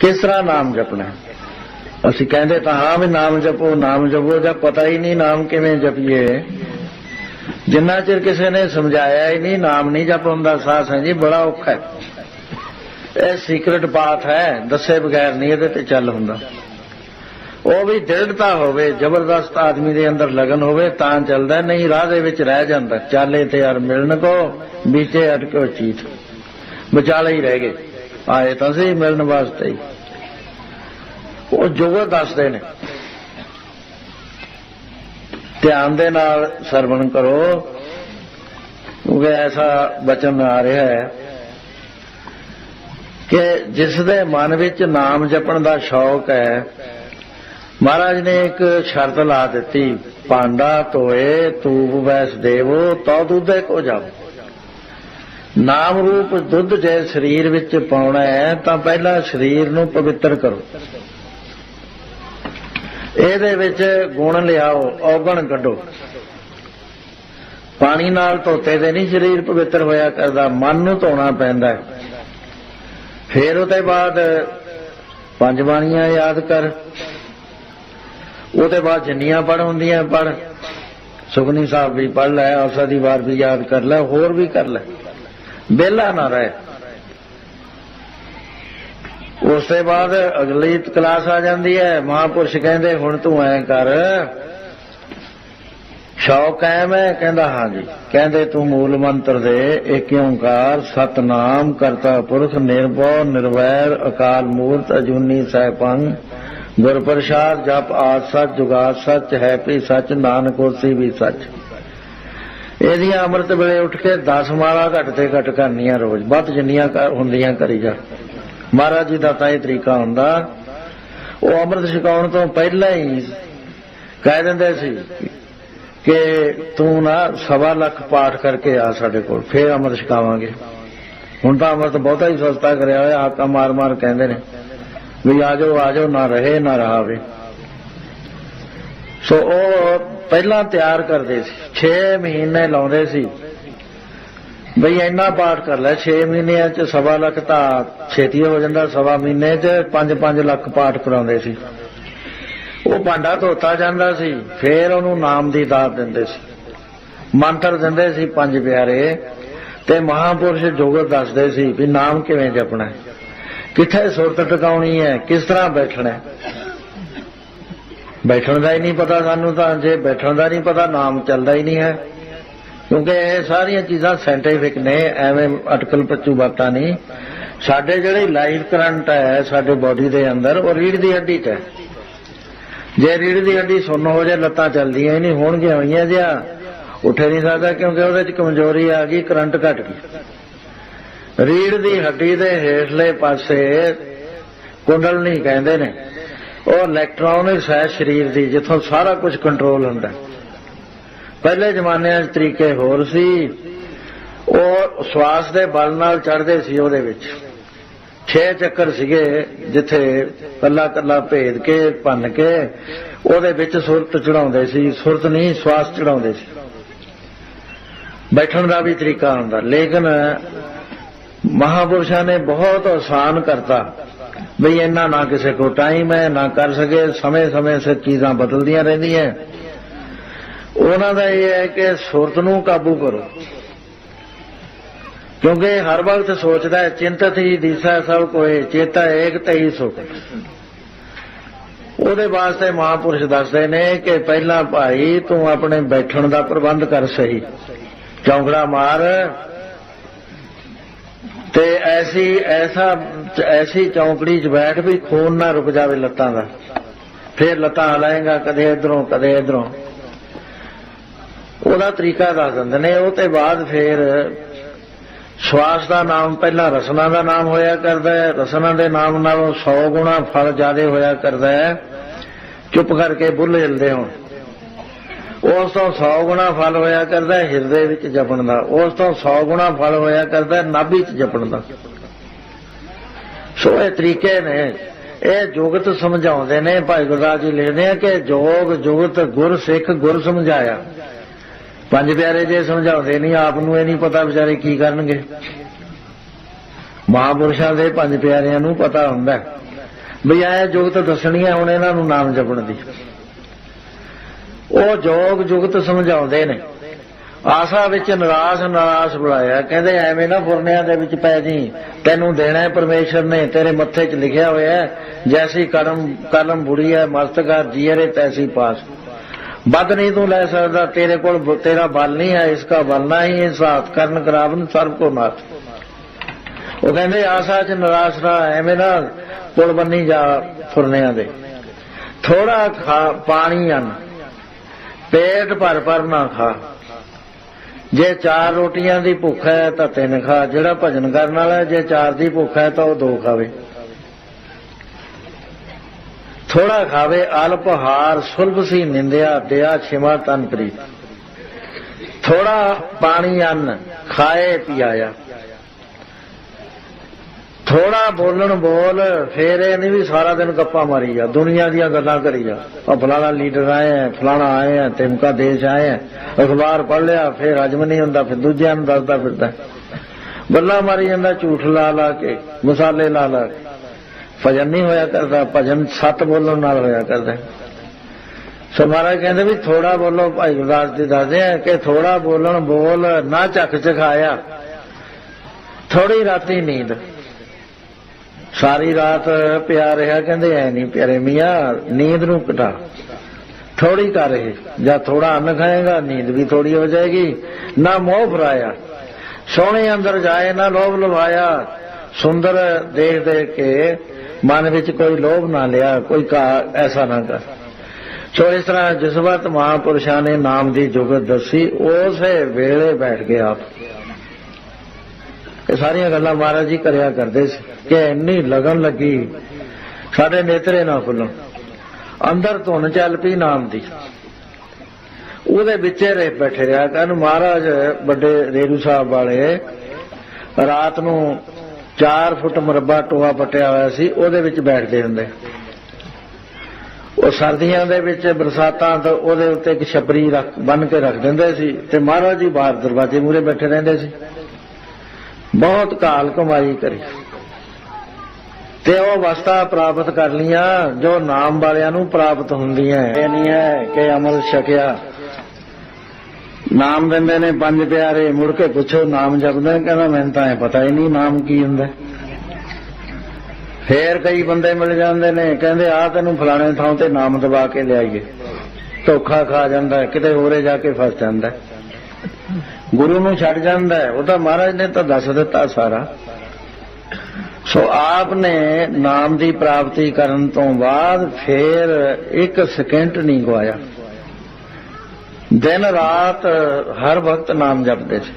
ਕਿਸ ਤਰ੍ਹਾਂ ਨਾਮ ਜਪਣਾ? ਹੈ? ਅਸੀਂ ਕਹਿੰਦੇ ਤਾਂ ਹਾਂ ਵੀ ਨਾਮ ਜਪੋ ਨਾਮ ਜਪੋ, ਜਾਂ ਪਤਾ ਹੀ ਨਹੀਂ ਨਾਮ ਕਿਵੇਂ ਜਪੀਏ। ਜਿੰਨਾ ਚਿਰ ਕਿਸੇ ਨੇ ਸਮਝਾਇਆ ਹੀ ਨਹੀਂ, ਨਾਮ ਨਹੀਂ ਜਪ ਹੁੰਦਾ ਸਾਹ ਜੀ, ਬੜਾ ਔਖਾ ਹੈ। ਇਹ ਸੀਕ੍ਰੇਟ ਬਾਤ ਹੈ, ਦੱਸੇ ਬਗੈਰ ਨਹੀਂ ਇਹਦੇ ਤੇ ਚੱਲ ਹੁੰਦਾ। ਉਹ ਵੀ ਦ੍ਰਿੜਤਾ ਹੋਵੇ, ਜ਼ਬਰਦਸਤ ਆਦਮੀ ਦੇ ਅੰਦਰ ਲਗਨ ਹੋਵੇ, ਤਾਂ ਚੱਲਦਾ, ਨਹੀਂ ਰਾਹ ਦੇ ਵਿੱਚ ਰਹਿ ਜਾਂਦਾ। ਚਾਲੇ ਤੇ ਯਾਰ ਮਿਲਣ ਕੋ ਵਿਚੇ ਅਟਕੋ ਚੀਤ। ਵਿਚਾਲੇ ਹੀ ਰਹਿ ਗਏ। ਆਏ ਤਾਂ ਸੀ ਮਿਲਣ ਵਾਸਤੇ ਉਹ ਜੋਗ ਦੱਸਦੇ ਨੇ। ਧਿਆਨ ਦੇ ਨਾਲ ਸਰਵਣ ਕਰੋ। ਕਿਉਂਕਿ ਐਸਾ ਬਚਨ ਆ ਰਿਹਾ ਹੈ ਕਿ ਜਿਸ ਦੇ ਮਨ ਵਿੱਚ ਨਾਮ ਜਪਣ ਦਾ ਸ਼ੌਕ ਹੈ, ਮਹਾਰਾਜ ਨੇ ਇੱਕ ਸ਼ਰਤ ਲਾ ਦਿੱਤੀ, ਪਾਂਡਾ ਧੋਏ ਤੂਪ ਵੈਸ ਦੇਵੋ, ਤਉ ਦੁੱਧੇ ਕੋ ਜਾਓ ਨਾਮ ਰੂਪ ਦੁੱਧ ਜੇ ਸਰੀਰ ਵਿੱਚ ਪਾਉਣਾ ਹੈ, ਤਾਂ ਪਹਿਲਾਂ ਸਰੀਰ ਨੂੰ ਪਵਿੱਤਰ ਕਰੋ। ਇਹਦੇ ਵਿੱਚ ਗੁਣ ਲਿਆਓ, ਔਗਣ ਕੱਢੋ। ਪਾਣੀ ਨਾਲ ਧੋਤੇ ਦੇ ਨਹੀਂ ਸਰੀਰ ਪਵਿੱਤਰ ਹੋਇਆ ਕਰਦਾ, ਮਨ ਨੂੰ ਧੋਣਾ ਪੈਂਦਾ ਹੈ। ਫਿਰ ਉਹਦੇ ਬਾਅਦ ਪੰਜ ਬਾਣੀਆਂ ਯਾਦ ਕਰ। ਉਹਦੇ ਬਾਅਦ ਜਿੰਨੀਆਂ ਪੜ ਹੁੰਦੀਆਂ ਪੜ ਸੁਖਨੀ ਸਾਹਿਬ ਵੀ ਪੜ ਲੈ ਔਸਾ ਦੀ ਵਾਰ ਵੀ ਯਾਦ ਕਰ ਲੈ, ਹੋਰ ਵੀ ਕਰ ਲੈ। ਬੇਲਾ ਨਾ ਰਹੇ। ਉਸ ਤੋਂ ਬਾਅਦ ਅਗਲੀ ਕਲਾਸ ਆ ਜਾਂਦੀ ਹੈ। ਮਹਾਪੁਰਸ਼ ਕਹਿੰਦੇ, ਹੁਣ ਤੂੰ ਐ ਕਰ। ਸ਼ੌਕ ਹੈ? ਕਹਿੰਦਾ, ਹਾਂ ਜੀ। ਕਹਿੰਦੇ, ਤੂੰ ਮੂਲ ਮੰਤਰ ਦੇ ਏਕ ਓੰਕਾਰ, ਸਤਨਾਮ ਕਰਤਾ ਪੁਰਖ, ਨਿਰਭਉ, ਨਿਰਵੈਰ, ਅਕਾਲ ਮੂਰਤ, ਅਜੂਨੀ ਸੈਭੰ ਗੁਰ ਪ੍ਰਸਾਦ ਜਪ ਆਦ ਸੱਚ, ਜੁਗਾਦ ਸੱਚ, ਹੈ ਵੀ ਸੱਚ, ਨਾਨਕ ਹੋਸੀ ਵੀ ਸੱਚ। ਇਹਦੀਆਂ ਅੰਮ੍ਰਿਤ ਵੇਲੇ ਉੱਠ ਕੇ 10 ਮਾਲਾ ਘੱਟ ਤੇ ਘੱਟ ਕਰਨੀਆਂ ਰੋਜ਼, ਵੱਧ ਜਿੰਨੀਆਂ ਹੁੰਦੀਆਂ ਕਰੀ ਜਾ। ਮਹਾਰਾਜ ਜੀ ਦਾ ਤਾਂ ਇਹ ਤਰੀਕਾ ਹੁੰਦਾ, ਉਹ ਅੰਮ੍ਰਿਤ ਛਕਾਉਣ ਤੋਂ ਪਹਿਲਾਂ ਹੀ ਕਹਿ ਦਿੰਦੇ ਸੀ ਕਿ ਤੂੰ ਨਾ ਸਵਾ ਲੱਖ ਪਾਠ ਕਰਕੇ ਆ ਸਾਡੇ ਕੋਲ, ਫੇਰ ਅੰਮ੍ਰਿਤ ਛਕਾਵਾਂਗੇ। ਹੁਣ ਤਾਂ ਅੰਮ੍ਰਿਤ ਬਹੁਤਾ ਹੀ ਸਸਤਾ ਕਰਿਆ ਹੋਇਆ, ਆਕਾ ਮਾਰ ਮਾਰ ਕਹਿੰਦੇ ਨੇ, ਵੀ ਆ ਜਾਓ ਆ ਜਾਓ, ਨਾ ਰਹੇ, ਨਾ ਰਹਾਵੇ। ਸੋ ਉਹ ਪਹਿਲਾਂ ਤਿਆਰ ਕਰਦੇ ਸੀ 6 ਮਹੀਨੇ ਲਾਉਂਦੇ ਸੀ। ਬਈ ਇੰਨਾ ਪਾਠ ਕਰ ਲੈ 6 ਮਹੀਨਿਆਂ ਚ ਸਵਾ ਲੱਖ ਤਾਂ ਛੇਤੀ ਹੋ ਜਾਂਦਾ, ਸਵਾ ਮਹੀਨੇ ਚ 5-5 ਲੱਖ ਪਾਠ ਕਰਾਉਂਦੇ ਸੀ। ਉਹ ਭਾਂਡਾ ਧੋਤਾ ਜਾਂਦਾ ਸੀ, ਫੇਰ ਉਹਨੂੰ ਨਾਮ ਦੀ ਦਾਤ ਦਿੰਦੇ ਸੀ। ਮੰਤਰ ਦਿੰਦੇ ਸੀ ਪੰਜ ਪਿਆਰੇ, ਤੇ ਮਹਾਪੁਰਸ਼ ਜੋਗਤ ਦੱਸਦੇ ਸੀ ਵੀ ਨਾਮ ਕਿਵੇਂ ਜਪਣਾ ਹੈ? ਕਿੱਥੇ ਸੁਰਤ ਟਿਕਾਉਣੀ ਹੈ? ਕਿਸ ਤਰ੍ਹਾਂ ਬੈਠਣਾ ਹੈ? ਬੈਠਣ ਦਾ ਹੀ ਨਹੀਂ ਪਤਾ ਸਾਨੂੰ ਤਾਂ, ਜੇ ਬੈਠਣ ਦਾ ਨਹੀਂ ਪਤਾ, ਨਾਮ ਚੱਲਦਾ ਹੀ ਨਹੀਂ ਹੈ। ਕਿਉਂਕਿ ਇਹ ਸਾਰੀਆਂ ਚੀਜ਼ਾਂ ਸਾਇੰਟੀਫਿਕ ਨੇ, ਐਵੇਂ ਅਟਕਲ ਪੱਚੂ ਬਾਤਾਂ ਨਹੀਂ। ਸਾਡੇ ਜਿਹੜੇ ਲਾਈਫ ਕਰੰਟ ਹੈ, ਸਾਡੇ ਬਾਡੀ ਦੇ ਅੰਦਰ, ਉਹ ਰੀੜ ਦੀ ਹੱਡੀ 'ਚ ਹੈ। ਜੇ ਰੀੜ ਦੀ ਹੱਡੀ ਸੁੰਨ ਹੋ ਜਾਏ, ਲੱਤਾਂ ਚੱਲਦੀਆਂ ਹੀ ਨਹੀਂ, ਹੋਣਗੀਆਂ ਹੋਈਆਂ ਜਿਆ ਉੱਠੇ ਨਹੀਂ ਸਕਦਾ ਕਿਉਂਕਿ ਉਹਦੇ 'ਚ ਕਮਜ਼ੋਰੀ ਆ ਗਈ ਕਰੰਟ ਘਟ ਗਈ। ਰੀੜ ਦੀ ਹੱਡੀ ਦੇ ਹੇਠਲੇ ਪਾਸੇ ਕੁੰਡਲ ਕੁੰਡਲਨੀ ਕਹਿੰਦੇ ਨੇ। ਉਹ ਇਲੈਕਟ੍ਰੋਨਿਕਸ ਹੈ ਸਰੀਰ ਦੀ, ਜਿੱਥੋਂ ਸਾਰਾ ਕੁਝ ਕੰਟਰੋਲ ਹੁੰਦਾ ਪਹਿਲੇ ਜ਼ਮਾਨਿਆਂ 'ਚ ਤਰੀਕੇ ਹੋਰ ਸੀ। ਉਹ ਸਵਾਸ ਦੇ ਬਲ ਨਾਲ ਚੜਦੇ ਸੀ ਉਹਦੇ ਵਿੱਚ। ਛੇ ਚੱਕਰ ਸੀਗੇ, ਜਿੱਥੇ ਕੱਲਾ ਕੱਲਾ ਭੇਦ ਕੇ, ਭੰਨ ਕੇ, ਉਹਦੇ ਵਿੱਚ ਸੁਰਤ ਚੜਾਉਂਦੇ ਸੀ। ਸੁਰਤ ਨਹੀਂ, ਸਵਾਸ ਚੜਾਉਂਦੇ ਸੀ। ਬੈਠਣ ਦਾ ਵੀ ਤਰੀਕਾ ਹੁੰਦਾ। ਲੇਕਿਨ ਮਹਾਪੁਰਸ਼ਾਂ ਨੇ ਬਹੁਤ ਆਸਾਨ ਕਰਤਾ। ਬਈ ਇੰਨਾ ਨਾ ਕਿਸੇ ਕੋ ਟਾਈਮ ਹੈ, ਨਾ ਕਰ ਸਕੇ, ਸਮੇਂ-ਸਮੇਂ ਸਿਰ ਚੀਜ਼ਾਂ ਬਦਲਦੀਆਂ ਰਹਿੰਦੀਆਂ। ਉਹਨਾਂ ਦਾ ਇਹ ਹੈ ਕਿ ਸੁਰਤ ਨੂੰ ਕਾਬੂ ਕਰੋ। ਕਿਉਂਕਿ ਹਰ ਵਕਤ ਸੋਚਦਾ ਹੈ, ਚਿੰਤਤ ਹੀ ਦੀਸਾ ਸਭ ਕੋਏ, ਚੇਤਾ ਏਕ ਤਈ ਸੁਖ। ਉਹਦੇ ਵਾਸਤੇ ਮਹਾਪੁਰਸ਼ ਦੱਸਦੇ ਨੇ ਕਿ ਪਹਿਲਾਂ ਭਾਈ ਤੂੰ ਆਪਣੇ ਬੈਠਣ ਦਾ ਪ੍ਰਬੰਧ ਕਰ ਸਹੀ। ਚੌਂਕੜਾ ਮਾਰ ਤੇ ਐਸੀ, ਐਸਾ, ਐਸੀ ਚੌਂਕੜੀ 'ਚ ਬੈਠ ਵੀ ਖੂਨ ਨਾ ਰੁਕ ਜਾਵੇ ਲੱਤਾਂ ਦਾ। ਫੇਰ ਲੱਤਾਂ ਹਲਾਏਗਾ, ਕਦੇ ਇਧਰੋਂ ਕਦੇ ਇਧਰੋਂ। ਉਹਦਾ ਤਰੀਕਾ ਦੱਸ ਦਿੰਦੇ ਨੇ, ਉਹ ਤੇ ਬਾਅਦ ਫੇਰ ਸਵਾਸ ਦਾ ਨਾਮ, ਪਹਿਲਾਂ ਰਸਨਾ ਦਾ ਨਾਮ ਹੋਇਆ ਕਰਦਾ ਹੈ। ਰਸਨਾ ਦੇ ਨਾਮ ਨਾਲੋਂ 100 ਗੁਣਾ ਫਲ ਜ਼ਿਆਦਾ ਹੋਇਆ ਕਰਦਾ ਹੈ। ਚੁੱਪ ਕਰਕੇ ਬੁੱਲ ਹਿਲਦੇ ਹੋਣ। ਉਸ ਤੋਂ 100 ਗੁਣਾ ਫਲ ਹੋਇਆ ਕਰਦਾ ਹਿਰਦੇ ਵਿੱਚ ਜਪਣ ਦਾ। ਉਸ ਤੋਂ 100 ਗੁਣਾ ਫਲ ਹੋਇਆ ਕਰਦਾ ਨਾਭੀ 'ਚ ਜਪਣ ਦਾ। ਸੋ ਇਹ ਤਰੀਕੇ ਨੇ। ਇਹ ਜੁਗਤ ਸਮਝਾਉਂਦੇ ਨੇ, ਭਾਈ ਗੁਰਦਾਸ ਜੀ ਲਿਖਦੇ ਆ ਕਿ ਜੋਗ, ਜੁਗਤ, ਗੁਰ, ਸਿੱਖ, ਗੁਰ ਸਮਝਾਇਆ। ਪੰਜ ਪਿਆਰੇ ਜੇ ਸਮਝਾਉਂਦੇ ਨਹੀਂ, ਆਪ ਨੂੰ ਇਹ ਨਹੀਂ ਪਤਾ ਵਿਚਾਰੇ ਕੀ ਕਰਨਗੇ। ਮਹਾਪੁਰਸ਼ਾਂ ਦੇ ਪੰਜ ਪਿਆਰਿਆਂ ਨੂੰ ਪਤਾ ਹੁੰਦਾ ਹੈ। ਵੀ ਇਹ ਜੁਗਤ ਦੱਸਣੀ ਹੈ, ਹੁਣ ਇਹਨਾਂ ਨੂੰ ਨਾਮ ਜਪਣ ਦੀ। ਉਹ ਜੋਗ ਜੁਗਤ ਸਮਝਾਉਂਦੇ ਨੇ। ਆਸਾ ਵਿੱਚ ਨਿਰਾਸ਼, ਨਰਾਸ਼ ਬੁਲਾਇਆ। ਕਹਿੰਦੇ, ਐਵੇਂ ਨਾ ਫੁਰਨਿਆਂ ਦੇ ਵਿੱਚ ਪੈ ਜੀ। ਤੈਨੂੰ ਦੇਣਾ ਹੈ ਪਰਮੇਸ਼ਰ ਨੇ, ਤੇਰੇ ਮੱਥੇ 'ਚ ਲਿਖਿਆ ਹੋਇਆ ਹੈ, ਜੈਸੀ ਕਰਮ ਕਲਮ ਬੁੜੀ ਹੈ ਮਸਤਕਾਰ ਜੀਰੇ ਤੈਸੀ ਪਾਸ। ਬਦ ਨਹੀਂ ਤੂੰ ਲੈ ਸਕਦਾ, ਤੇਰੇ ਕੋਲ ਤੇਰਾ ਬਲ ਨਹੀਂ ਹੈ, ਇਸ ਦਾ ਬਲਨਾ ਹੀ ਇਨਸਾਫ ਕਰਨ ਕਰਾਵਨ ਸਰਬ ਕੋ ਨਾਥ। ਉਹ ਕਹਿੰਦੇ, ਆਸਾ 'ਚ ਨਰਾਸ਼ ਨਾ, ਐਵੇਂ ਨਾ ਪੁਲ ਬੰਨੀ ਜਾ ਫੁਰਨਿਆਂ ਦੇ। ਥੋੜਾ ਪਾਣੀ ਅੰਨ ਪੇਟ ਭਰ ਭਰ ਨਾ ਖਾ। ਜੇ ਚਾਰ ਰੋਟੀਆਂ ਦੀ ਭੁੱਖ ਹੈ ਤਾਂ ਤਿੰਨ ਖਾ। ਜਿਹੜਾ ਭਜਨ ਕਰਨ ਵਾਲਾ ਜੇ ਚਾਰ ਦੀ ਭੁੱਖ ਹੈ ਤਾਂ ਉਹ ਦੋ ਖਾਵੇ। ਥੋੜਾ ਖਾਵੇ ਅਲਪਹਾਰ ਸੁਲਭ ਸੀ ਨਿੰਦਿਆ, ਦਿਆ ਛਿਮਾ ਤਨ ਪ੍ਰੀਤ। ਥੋੜਾ ਪਾਣੀ ਅੰਨ, ਖਾਏ ਪਿਆਇਆ। ਥੋੜਾ ਬੋਲਣ ਬੋਲ, ਫੇਰ ਇਹ ਨਹੀਂ ਵੀ ਸਾਰਾ ਦਿਨ ਗੱਪਾਂ ਮਾਰੀ ਜਾ, ਦੁਨੀਆ ਦੀਆਂ ਗੱਲਾਂ ਕਰੀ ਜਾ। ਆ ਫਲਾਣਾ ਲੀਡਰ ਆਏ ਆ, ਫਲਾਣਾ ਆਏ ਆ, ਤਿਮਕਾ ਦੇਸ਼ ਆਏ ਆ, ਅਖਬਾਰ ਪੜ ਲਿਆ, ਫੇਰ ਹਜਮ ਨਹੀਂ ਹੁੰਦਾ, ਫਿਰ ਦੂਜਿਆਂ ਨੂੰ ਦੱਸਦਾ ਫਿਰਦਾ। ਗੱਲਾਂ ਮਾਰੀ ਜਾਂਦਾ, ਝੂਠ ਲਾ ਲਾ ਕੇ, ਮਸਾਲੇ ਲਾ ਲਾ ਕੇ। ਭਜਨ ਨਹੀਂ ਹੋਇਆ ਕਰਦਾ, ਭਜਨ ਸੱਤ ਬੋਲਣ ਨਾਲ ਹੋਇਆ ਕਰਦਾ। ਸੋ ਮਹਾਰਾਜ ਕਹਿੰਦੇ ਵੀ ਥੋੜਾ ਬੋਲੋ, ਭਾਈ ਗੁਰਦਾਸ ਜੀ ਦੱਸਦੇ ਆ ਕਿ ਥੋੜਾ ਬੋਲਣ ਬੋਲ, ਨਾ ਚੱਕ ਚਖਾਇਆ ਥੋੜੀ ਰਾਤੀ ਨੀਂਦ। ਸਾਰੀ ਰਾਤ ਪਿਆ ਰਿਹਾ, ਕਹਿੰਦੇ ਐ ਨਹੀਂ ਪਿਆਰੇ ਮੀਆਂ, ਨੀਂਦ ਨੂੰ ਘਟਾ। ਥੋੜੀ ਕਰ ਰਹੇ ਜਾਂ ਥੋੜਾ ਅੰਨ ਖਾਏਗਾ, ਨੀਂਦ ਵੀ ਥੋੜੀ ਹੋ ਜਾਏਗੀ। ਨਾ ਮੋਹ ਫਰਾਇਆ। ਸੋਹਣੇ ਅੰਦਰ ਜਾਏ, ਨਾ ਲੋਭ ਲਵਾਇਆ। ਸੁੰਦਰ ਦੇਖ ਦੇਖ ਕੇ ਮਨ ਵਿੱਚ ਕੋਈ ਲੋਭ ਨਾ ਲਿਆ, ਕੋਈ ਕਾ ਐਸਾ ਨਾ ਕਰ। ਸੋ ਇਸ ਤਰ੍ਹਾਂ ਜਿਸ ਵਕਤ ਮਹਾਪੁਰਸ਼ਾਂ ਨੇ ਨਾਮ ਦੀ ਜੁਗਤ ਦੱਸੀ, ਉਸੇ ਵੇਲੇ ਬੈਠ ਗਏ ਆਪ ਇਹ ਸਾਰੀਆਂ ਗੱਲਾਂ ਮਹਾਰਾਜ ਜੀ ਕਰਿਆ ਕਰਦੇ ਸੀ ਕਿ ਇੰਨੀ ਲਗਨ ਲੱਗੀ। ਸਾਡੇ ਨੇਤਰੇ ਨਾ ਖੁੱਲਣ। ਅੰਦਰ ਧੁਨ ਚੱਲ ਪਈ ਨਾਮ ਦੀ। ਉਹਦੇ ਵਿੱਚ ਰਹਿ ਬੈਠੇ ਰਿਹਾ ਕਹਿੰਨ ਮਹਾਰਾਜ ਵੱਡੇ ਰੇਰੂ ਸਾਹਿਬ ਵਾਲੇ ਰਾਤ ਨੂੰ 4 ਫੁੱਟ ਮਰਬਾ ਟੋਆ ਪਟਿਆ ਹੋਇਆ ਸੀ, ਉਹਦੇ ਵਿੱਚ ਬੈਠਦੇ ਹੁੰਦੇ। ਉਹ ਸਰਦੀਆਂ ਦੇ ਵਿੱਚ ਬਰਸਾਤਾਂ ਤੋਂ ਉਹਦੇ ਉੱਤੇ ਇੱਕ ਛਪਰੀ ਰੱਖ ਬੰਨ ਕੇ ਰੱਖ ਦਿੰਦੇ ਸੀ ਤੇ ਮਹਾਰਾਜ ਜੀ ਬਾਹਰ ਦਰਵਾਜ਼ੇ ਮੂਰੇ ਬੈਠੇ ਰਹਿੰਦੇ ਸੀ। ਬਹੁਤ ਕਾਲ ਕਮਾਈ ਕਰੀ। ਤੇ ਉਹ ਅਵਸਥਾ ਪ੍ਰਾਪਤ ਕਰ ਲੀਆਂ ਜੋ ਨਾਮ ਵਾਲਿਆਂ ਨੂੰ ਪ੍ਰਾਪਤ ਹੁੰਦੀਆਂ ਇਹ ਨਹੀਂ ਹੈ ਕਿ ਅਮਲ ਛਕਿਆ। ਨਾਮ ਦਿੰਦੇ ਨੇ ਪੰਜ ਪਿਆਰੇ, ਮੁੜ ਕੇ ਪੁੱਛੋ ਨਾਮ ਜਪਦੇ ਨੇ, ਕਹਿੰਦਾ ਮੈਨੂੰ ਤਾਂ ਪਤਾ ਹੀ ਨਹੀਂ ਨਾਮ ਕੀ ਹੁੰਦਾ। ਫੇਰ ਕਈ ਬੰਦੇ ਮਿਲ ਜਾਂਦੇ ਨੇ, ਕਹਿੰਦੇ ਆ ਤੈਨੂੰ ਫਲਾਣੇ ਥਾਂ ਤੇ ਨਾਮ ਦਬਾ ਕੇ ਲਿਆਈਏ। ਧੋਖਾ ਖਾ ਜਾਂਦਾ, ਕਿਤੇ ਹੋਰੇ ਜਾ ਕੇ ਫਸ ਜਾਂਦਾ। ਗੁਰੂ ਨੂੰ ਛੱਡ ਜਾਂਦਾ ਹੈ, ਉਹ ਤਾਂ ਮਹਾਰਾਜ ਨੇ ਤਾਂ ਦੱਸ ਦਿੱਤਾ ਸਾਰਾ। ਸੋ ਆਪ ਨੇ ਨਾਮ ਦੀ ਪ੍ਰਾਪਤੀ ਕਰਨ ਤੋਂ ਬਾਅਦ ਫੇਰ ਇੱਕ ਸਕਿੰਟ ਨਹੀਂ ਗਵਾਇਆ। ਦਿਨ ਰਾਤ ਹਰ ਵਕਤ ਨਾਮ ਜਪਦੇ ਸੀ।